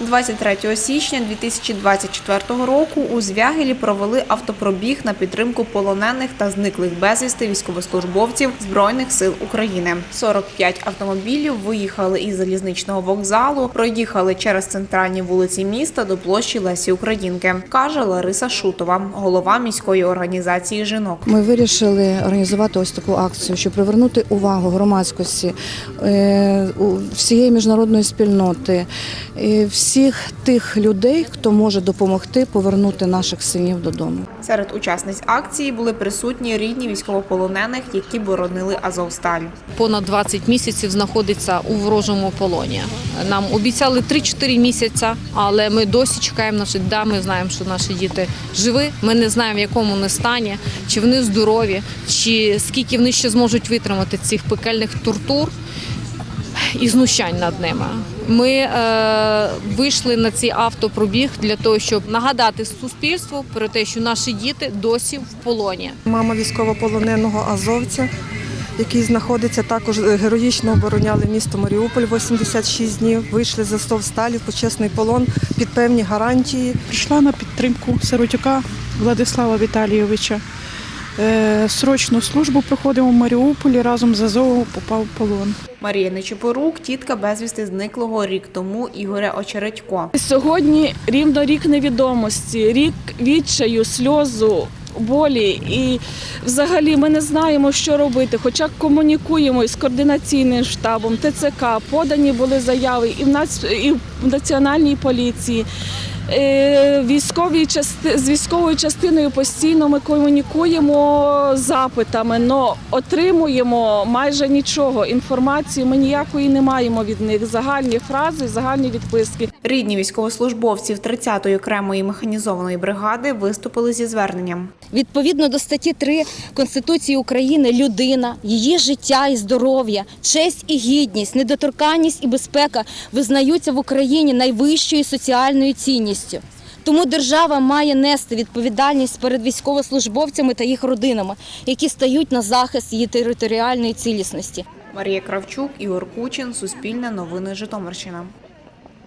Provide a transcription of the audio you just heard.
23 січня 2024 року у Звягелі провели автопробіг на підтримку полонених та зниклих безвісти військовослужбовців Збройних сил України. 45 автомобілів виїхали із залізничного вокзалу, проїхали через центральні вулиці міста до площі Лесі Українки, каже Лариса Шутова, голова міської організації жінок. Ми вирішили організувати ось таку акцію, щоб привернути увагу громадськості е, всієї міжнародної спільноти, е, всіх тих людей, хто може допомогти повернути наших синів додому. Серед учасниць акції були присутні рідні військовополонених, які боронили Азовсталь. понад 20 місяців знаходиться у ворожому полоні. Нам обіцяли 3-4 місяці, але ми досі чекаємо наші да, Ми знаємо, що наші діти живі. Ми не знаємо, в якому вони стані, чи вони здорові, чи скільки вони ще зможуть витримати цих пекельних тортур і знущань над ними. Ми е, вийшли на цей автопробіг для того, щоб нагадати суспільству про те, що наші діти досі в полоні. Мама військовополоненого азовця, який знаходиться також е, героїчно обороняли місто Маріуполь 86 днів. Вийшли з Азовсталі в почесний полон під певні гарантії. Прийшла на підтримку Сиротюка Владислава Віталійовича. Е, Срочну службу проходив у Маріуполі разом з Азовом попав в полон. Марія Нечипорук, тітка безвісти зниклого рік тому Ігоря Очередько. Сьогодні рівно рік невідомості, рік відчаю, сльозу, болі. І взагалі ми не знаємо, що робити. Хоча комунікуємо із координаційним штабом, ТЦК, подані були заяви і в нац... і в національній поліції. Е, Військовій части... з військовою частиною постійно ми комунікуємо запитами, але отримуємо майже нічого. Інформації ми ніякої не маємо від них. Загальні фрази, загальні відписки. Рідні військовослужбовців 30-ї окремої механізованої бригади виступили зі зверненням. Відповідно до статті 3 Конституції України, людина, її життя і здоров'я, честь і гідність, недоторканність і безпека визнаються в Україні найвищою соціальною цінністю. Тому держава має нести відповідальність перед військовослужбовцями та їх родинами, які стають на захист її територіальної цілісності. Марія Кравчук, Ігор Кучин, Суспільне новини Житомирщина.